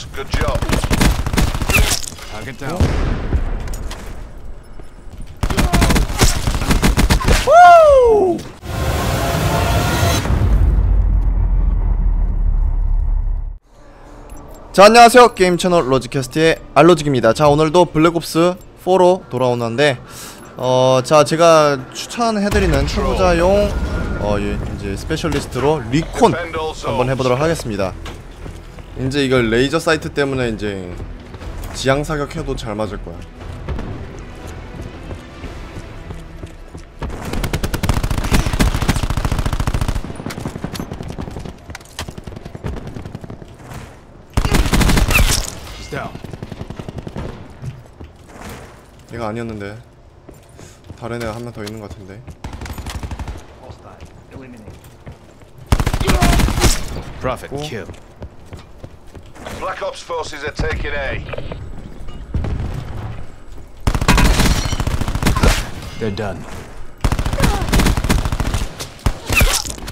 zones. Good job. Target down. 자 안녕하세요 게임 채널 로지캐스트의 알로직입니다 자 오늘도 블랙옵스 4로 돌아오는데 어 자 제가 추천해드리는 초보자용 어 예, 이제 스페셜리스트로 리콘 한번 해보도록 하겠습니다 이제 이걸 레이저 사이트 때문에 이제 지향 사격해도 잘 맞을 거야. 얘가 아니었는데 다른 애가 한 명 더 있는 것 같은데 Prophet Cool. kill. Black Ops forces are taking A. They're done.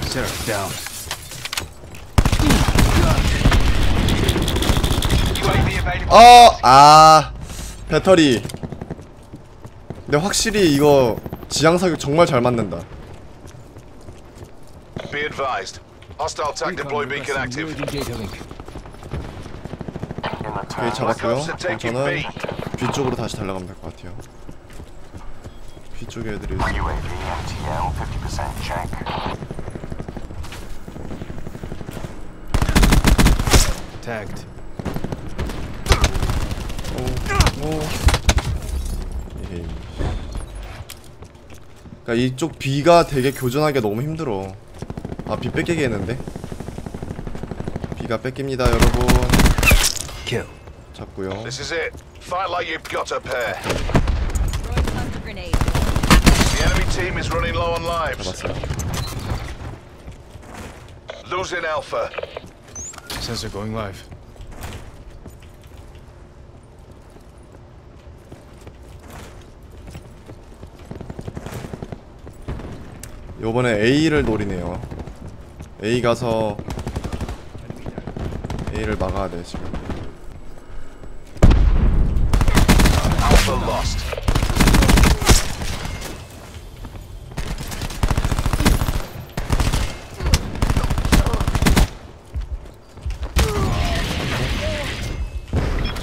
Sarah down. 어! 아 배터리 근데 확실히 이거 지향 사격 정말 잘 맞는다 Be advised. Hostile TAC deploy beacon active. Data link. 오케이 잡았고요 그럼 저는 B 쪽으로 다시 달려가면 될 것 같아요 B 쪽에 애들이 있어 UAV MTL 50% check. Tagged. 오. 에헤이. 그러니까 이쪽 B가 되게 교전하기가 너무 힘들어 아 B 뺏기겠는데 B가 뺏깁니다 여러분 Kill. 잡고요 This is it. Fight like you've got a pair. The enemy team is running low on lives. 잡았어요 Losing Alpha. Sensor going live. 요번에 A를 노리네요 A 가서 A를 막아야 돼 지금 Alpha lost.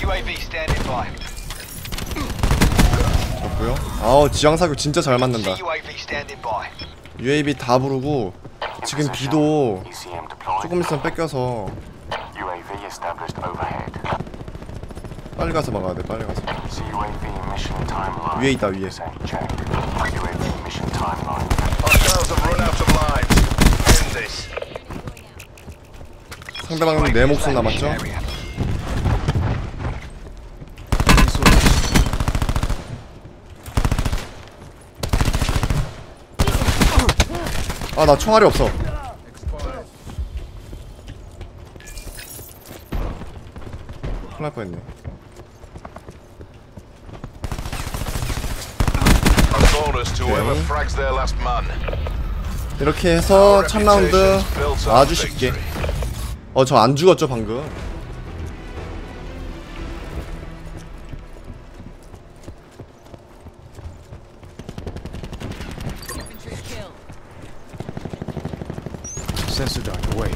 UAV standing by. 잡고요 아우 지향사격 진짜 잘 맞는다 UAV standing by. UAV 다 부르고 지금 deployed. 조금 있으면 뺏겨서 UAV established overhead. 빨리 가서 막아야 돼 빨리 가서. 위에 있다 위에 50% check. UAV mission timeline. Hostiles have run out of lives. End this. 상대방은 내 목숨 남았죠? 아 나 총알이 없어 큰일 날 뻔했네 이렇게 해서 첫 라운드 아주 쉽게 어 저 안 죽었죠 방금. Sensor away.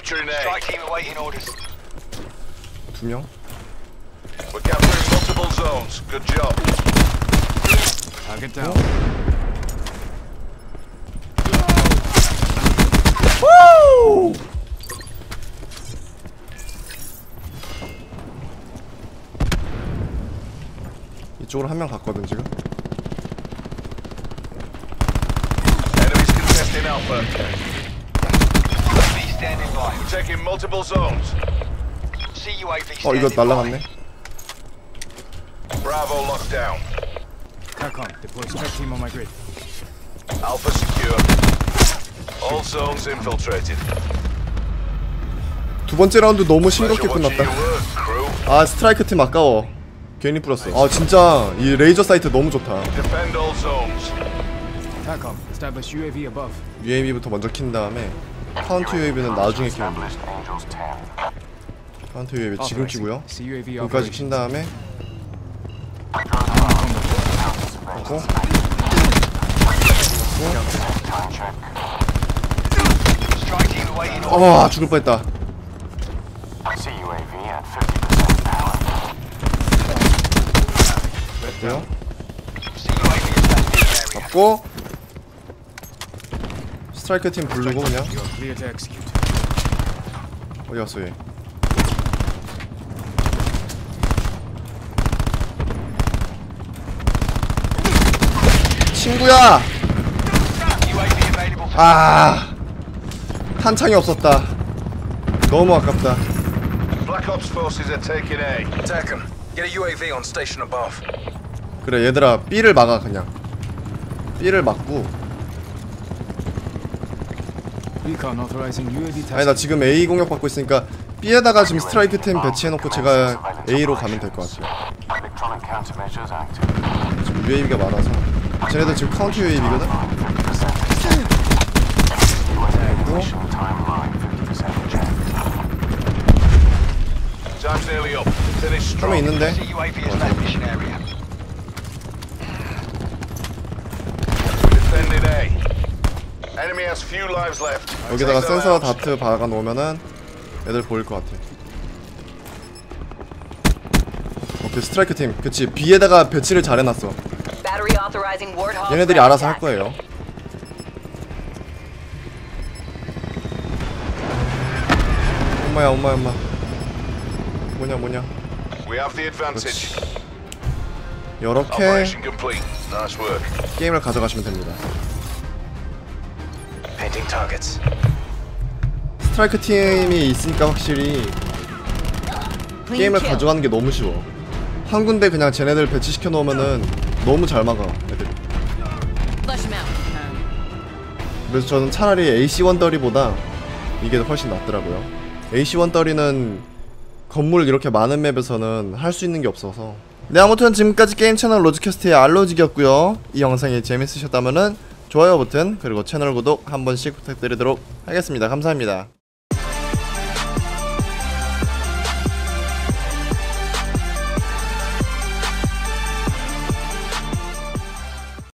Capturing Strike A. team awaiting orders. 두명 We're capturing multiple zones. Good job. Target down. 이쪽으로 한 명 갔거든 지금 Enemies contesting Alpha. Taking multiple zones. CUAV 어 이거. 날라갔네 Bravo locked down. TACOM, deploy strike team on my grid. Alpha secure. All zones infiltrated. 두 번째 라운드 너무 싱겁게 끝났다. 아 스트라이크 팀 아까워 괜히 뿌렸어 아 진짜 이 레이저 사이트 너무 좋다 Defend all zones. TACOM, establish UAV above. UAV부터 먼저 킨 다음에 카운트 UAV는 나중에 키면 돼 Established Angels 10. 카운트 UAV 지금. 키고요 여기까지 킨. 다음에 하고 orders. 어 죽을 뻔했다 CUAV at 50% power. 됐고요 CUAV established area. 잡고 스트라이크 팀 부르고 그냥 You are clear to execute. 어디 갔어 얘 친구야 아 탄창이 없었다 너무 아깝다. 그래 얘들아 B를 막아 그냥 B를 막고 아니 나. 지금 A 공격 받고 있으니까 B에다가 지금 스트라이크 팀 배치해놓고 제가 A로 가면 될 것 같아요. 지금 UAV가 많아서 쟤네들 지금 카운트 UAV거든? 50%. UAV mission timeline 50% check. Time's nearly up. Finish 한명. 있는데 CUAV established area. Defending A. Enemy has few lives left. 여기다가 센서. 다트 박아 놓으면은 애들 보일 것 같아 오케이 스트라이크 팀 그치 B에다가 배치를 잘 해놨어. 얘네들이 알아서 할 거예요 엄마야 엄마야 엄마 뭐냐 뭐냐 We have the advantage. 이렇게. 게임을 가져가시면 됩니다. 스트라이크 팀이 있으니까 확실히 게임을 가져가는 게 너무 쉬워. 한 군데 그냥 쟤네들 배치시켜 놓으면은 너무 잘 막아 out. 그래서 저는 차라리 AC 원더리보다 이게 훨씬 낫더라고요. AC 원더리는 건물 이렇게 많은 맵에서는 할 수 있는 게 없어서. 네 아무튼 지금까지 게임 채널 로즈캐스트의 알로직이었고요. 이 영상이 재밌으셨다면은 좋아요 버튼 그리고 채널 구독 한 번씩 부탁드리도록 하겠습니다. 감사합니다